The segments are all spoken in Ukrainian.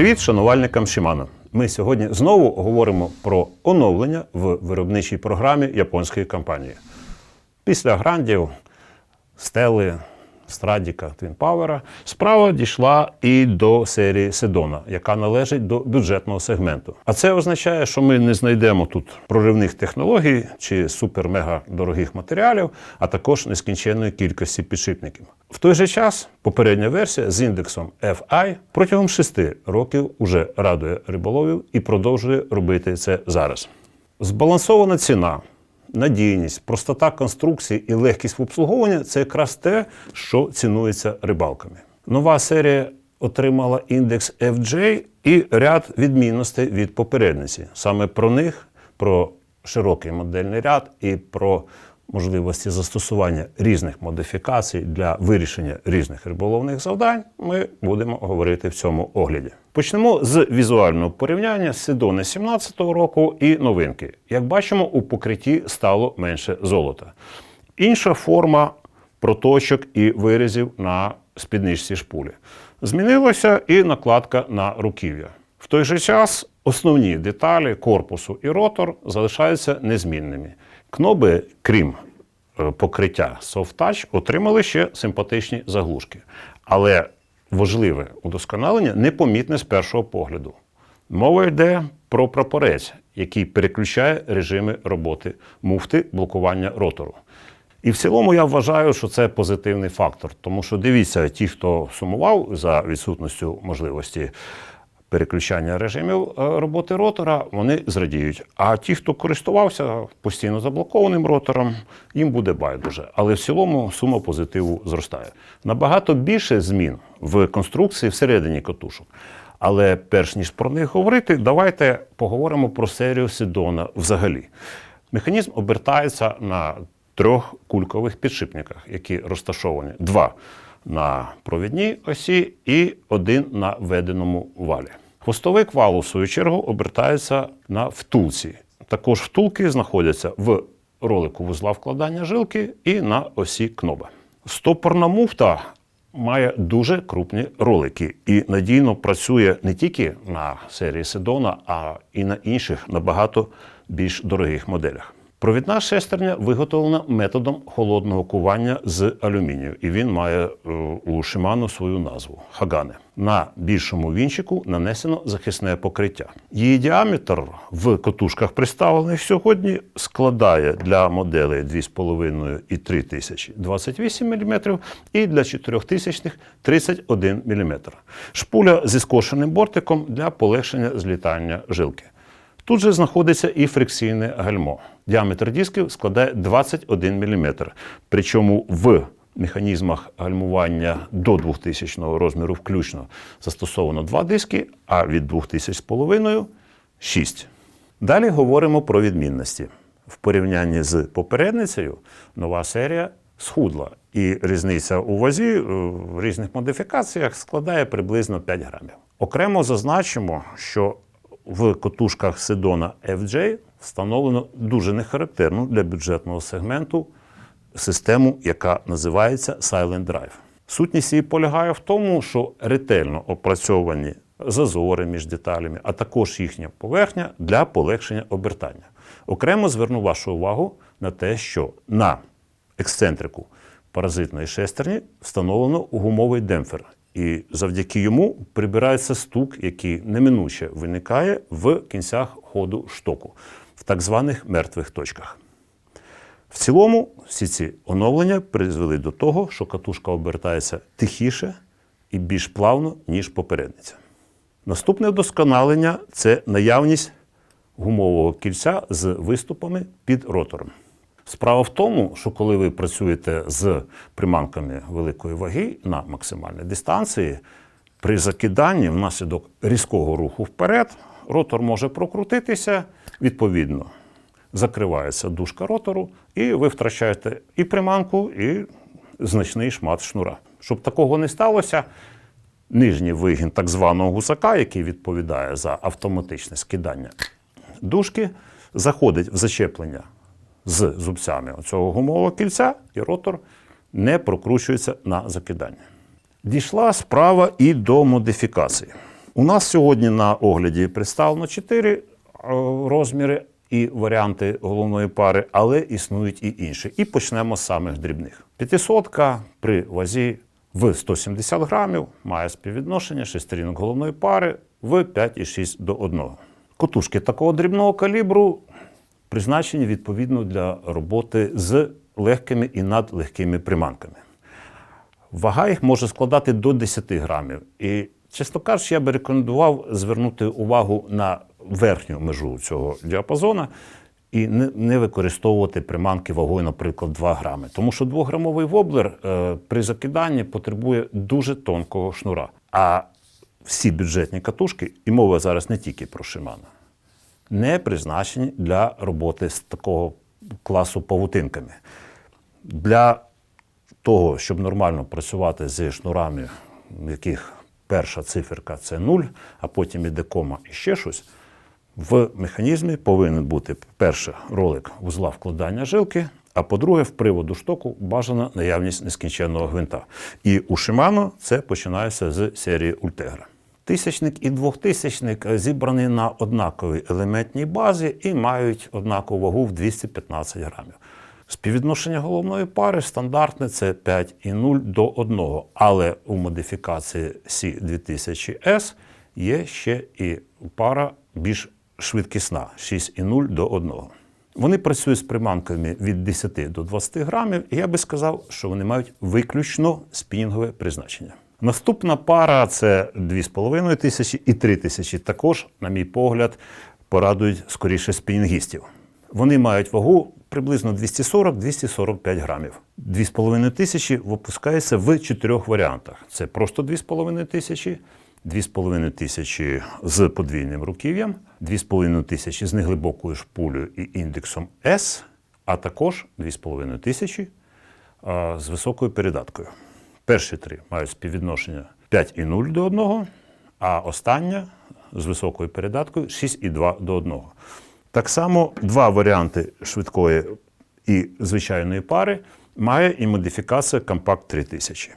Привіт шанувальникам Shimano. Ми сьогодні знову говоримо про оновлення в виробничій програмі японської компанії. Після грандів, стели, Страдіка, Твінпауера справа дійшла і до серії Седона, яка належить до бюджетного сегменту. А це означає, що ми не знайдемо тут проривних технологій чи супер-мега дорогих матеріалів, а також нескінченної кількості підшипників. В той же час попередня версія з індексом FI протягом шести років уже радує риболовів і продовжує робити це зараз. Збалансована ціна, надійність, простота конструкції і легкість в обслуговуванні це якраз те, що цінується рибалками. Нова серія отримала індекс FJ і ряд відмінностей від попередниці. Саме про них, про широкий модельний ряд і про можливості застосування різних модифікацій для вирішення різних риболовних завдань, ми будемо говорити в цьому огляді. Почнемо з візуального порівняння Сидони 17-го року і новинки. Як бачимо, у покритті стало менше золота. Інша форма проточок і вирізів на спідничці шпулі. Змінилася і накладка на руків'я. В той же час основні деталі корпусу і ротор залишаються незмінними. Кноби, крім е, покриття Soft Touch, отримали ще симпатичні заглушки. Але важливе удосконалення непомітне з першого погляду. Мова йде про прапорець, який переключає режими роботи муфти блокування ротору. І в цілому я вважаю, що це позитивний фактор, тому що дивіться, ті, хто сумував за відсутністю можливості переключання режимів е, роботи ротора, вони зрадіють. А ті, хто користувався постійно заблокованим ротором, їм буде байдуже. Але в цілому сума позитиву зростає. Набагато більше змін в конструкції всередині катушок. Але перш ніж про них говорити, давайте поговоримо про серію Сидона взагалі. Механізм обертається на трьох кулькових підшипниках, які розташовані два на провідній осі і один на веденому валі. Хвостовик валу, в свою чергу, обертається на втулці. Також втулки знаходяться в ролику вузла вкладання жилки і на осі кноба. Стопорна муфта має дуже крупні ролики і надійно працює не тільки на серії Седона, а і на інших набагато більш дорогих моделях. Провідна шестерня виготовлена методом холодного кування з алюмінію, і він має е, у Shimano свою назву Хагане. На більшому вінчику нанесено захисне покриття. Її діаметр в котушках, представлених сьогодні, складає для моделей 2,5 і 3 тисячі 28 мм і для 4000 31 мм. Шпуля зі скошеним бортиком для полегшення злітання жилки. Тут же знаходиться і фрикційне гальмо. Діаметр дисків складає 21 мм. Причому в механізмах гальмування до 2000 розміру включно застосовано два диски, а від 2000,5 – 6. Далі говоримо про відмінності. В порівнянні з попередницею нова серія схудла, і різниця у вазі е, в різних модифікаціях складає приблизно 5 грамів. Окремо зазначимо, що в котушках Sedona FJ встановлено дуже нехарактерну для бюджетного сегменту систему, яка називається Silent Drive. Сутність її полягає в тому, що ретельно опрацьовані зазори між деталями, а також їхня поверхня для полегшення обертання. Окремо зверну вашу увагу на те, що на ексцентрику паразитної шестерні встановлено гумовий демпфер, і завдяки йому прибирається стук, який неминуче виникає в кінцях ходу штоку, в так званих мертвих точках. В цілому, всі ці оновлення призвели до того, що катушка обертається тихіше і більш плавно, ніж попередниця. Наступне вдосконалення це наявність гумового кільця з виступами під ротором. Справа в тому, що коли ви працюєте з приманками великої ваги на максимальній дистанції, при закиданні внаслідок різкого руху вперед, ротор може прокрутитися, відповідно, закривається дужка ротору, і ви втрачаєте і приманку, і значний шмат шнура. Щоб такого не сталося, нижній вигін так званого гусака, який відповідає за автоматичне скидання дужки, заходить в зачеплення з зубцями цього гумового кільця, і ротор не прокручується на закидання. Дійшла справа і до модифікації. У нас сьогодні на огляді представлено 4 розміри і варіанти головної пари, але існують і інші. І почнемо з самих дрібних. П'ятисотка при вазі в 170 грамів має співвідношення шестерінок головної пари в 5,6 до 1. Котушки такого дрібного калібру призначені відповідно для роботи з легкими і надлегкими приманками. Вага їх може складати до 10 грамів. І, чесно кажучи, я би рекомендував звернути увагу на верхню межу цього діапазона і не, використовувати приманки вагою, наприклад, 2 грами. Тому що 2-грамовий воблер е, при закиданні потребує дуже тонкого шнура. А всі бюджетні катушки, і мова зараз не тільки про Шимана, не призначені для роботи з такого класу павутинками. Для того, щоб нормально працювати зі шнурами, в яких перша циферка це 0, а потім іде кома і ще щось, в механізмі повинен бути, перше, ролик вузла вкладання жилки, а по-друге, в приводу штоку бажана наявність нескінченного гвинта. І у Shimano це починається з серії Ultegra. Тисячник і двохтисячник зібрані на однаковій елементній базі і мають однакову вагу в 215 грамів. Співвідношення головної пари стандартне це 5,0 до 1. Але у модифікації C2000S є ще і пара більш швидкісна 6,0 до 1. Вони працюють з приманками від 10 до 20 грамів, і я би сказав, що вони мають виключно спінінгове призначення. Наступна пара це 2,5 тисячі і 3 тисячі. Також, на мій погляд, порадують скоріше спінінгістів. Вони мають вагу приблизно 240-245 грамів. 2,5 тисячі випускається в чотирьох варіантах: це просто 2,5 тисячі, 2,5 тисячі з подвійним руків'ям, 2,5 тисячі з неглибокою шпулею і індексом S, а також 2,5 тисячі з високою передаткою. Перші три мають співвідношення 5,0 до 1, а остання з високою передаткою 6,2 до 1. Так само два варіанти швидкої і звичайної пари має і модифікація Compact 3000.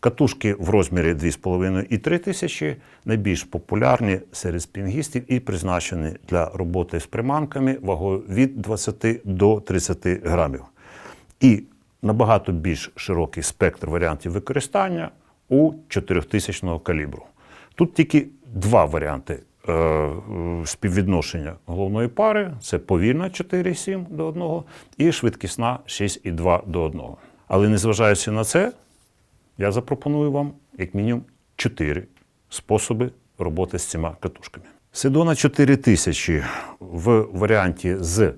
Катушки в розмірі 2,5 і 3 тисячі найбільш популярні серед спінгістів і призначені для роботи з приманками вагою від 20 до 30 грамів. І набагато більш широкий спектр варіантів використання у 4000 калібру. Тут тільки два варіанти е, е, співвідношення головної пари: це повільна 4,7 до 1 і швидкісна 6,2 до 1. Але незважаючи на це, я запропоную вам як мінімум 4 способи роботи з цими катушками. Седона 4000 в варіанті з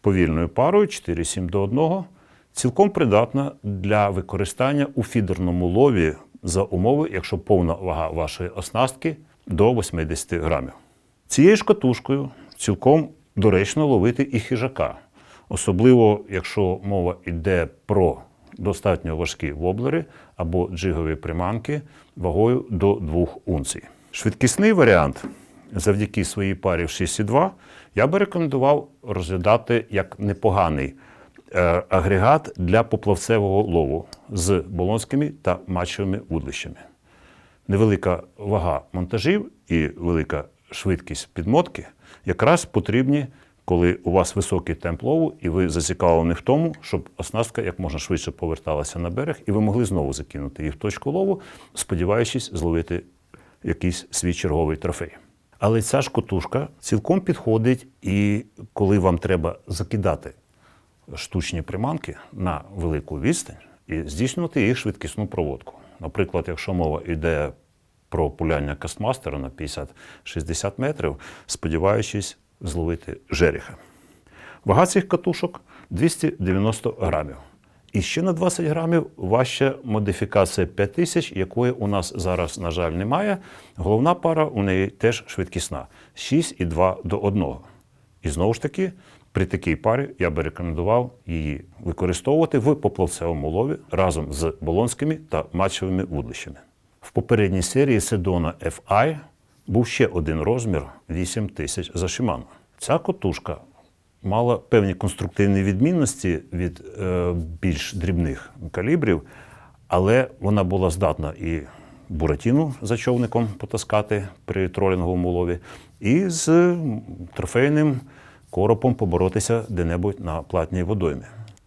повільною парою 4,7 до 1 цілком придатна для використання у фідерному лові за умови, якщо повна вага вашої оснастки до 80 грамів. Цією ж катушкою цілком доречно ловити і хижака, особливо якщо мова йде про достатньо важкі воблери або джигові приманки вагою до 2 унцій. Швидкісний варіант завдяки своїй парі в 6,2 я би рекомендував розглядати як непоганий агрегат для поплавцевого лову з болонськими та матчевими вудлищами. Невелика вага монтажів і велика швидкість підмотки якраз потрібні, коли у вас високий темп лову, і ви зацікавлені в тому, щоб оснастка як можна швидше поверталася на берег, і ви могли знову закинути її в точку лову, сподіваючись зловити якийсь свій черговий трофей. Але ця ж котушка цілком підходить, і коли вам треба закидати штучні приманки на велику відстань і здійснювати їх швидкісну проводку. Наприклад, якщо мова йде про пуляння кастмастера на 50-60 метрів, сподіваючись зловити жереха. Вага цих катушок 290 грамів. І ще на 20 грамів важча модифікація 5000, якої у нас зараз, на жаль, немає. Головна пара у неї теж швидкісна 6,2 до 1. І знову ж таки, при такій парі я би рекомендував її використовувати в поплавцевому лові разом з болонськими та матчевими вудлищами. В попередній серії Sedona FI був ще один розмір 8000 за Shimano. Ця котушка мала певні конструктивні відмінності від е, більш дрібних калібрів, але вона була здатна і Буратіну за човником потаскати при тролінговому лові, і з трофейним коропом поборотися де-небудь на платній водоймі.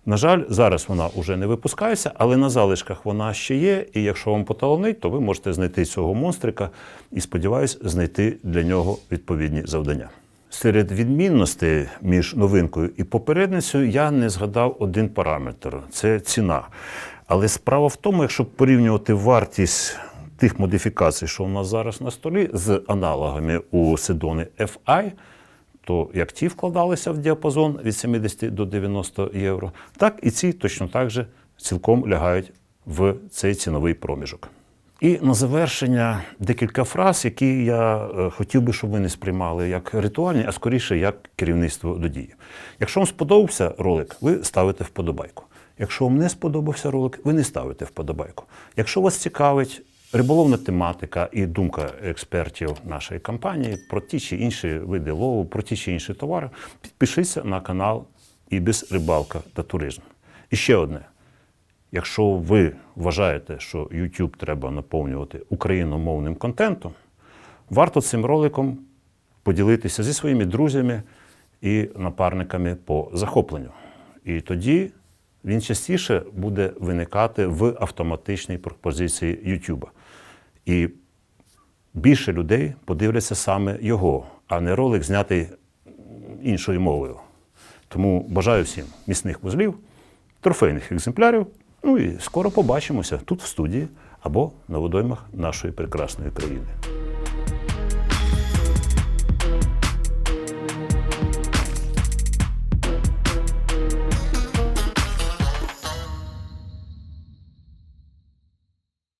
На жаль, зараз вона вже не випускається, але на залишках вона ще є. І якщо вам поталонить, то ви можете знайти цього монстрика і, сподіваюсь, знайти для нього відповідні завдання. Серед відмінностей між новинкою і попередницею я не згадав один параметр це ціна. Але справа в тому, якщо порівнювати вартість тих модифікацій, що у нас зараз на столі, з аналогами у Седони FI, то як ті вкладалися в діапазон від 70 до 90 євро, так і ці точно так же цілком лягають в цей ціновий проміжок. І на завершення декілька фраз, які я е, хотів би, щоб ви не сприймали як ритуальні, а скоріше як керівництво до дії. Якщо вам сподобався ролик, ви ставите вподобайку. Якщо вам не сподобався ролик, ви не ставите вподобайку. Якщо вас цікавить риболовна тематика і думка експертів нашої компанії про ті чи інші види лову, про ті чи інші товари, підпишіться на канал Ібіс Рибалка та Туризм. І ще одне. Якщо ви вважаєте, що YouTube треба наповнювати україномовним контентом, варто цим роликом поділитися зі своїми друзями і напарниками по захопленню. І тоді він частіше буде виникати в автоматичній пропозиції YouTube. І більше людей подивляться саме його, а не ролик знятий іншою мовою. Тому бажаю всім міцних вузлів, трофейних екземплярів. Ну і скоро побачимося тут в студії або на водоймах нашої прекрасної країни.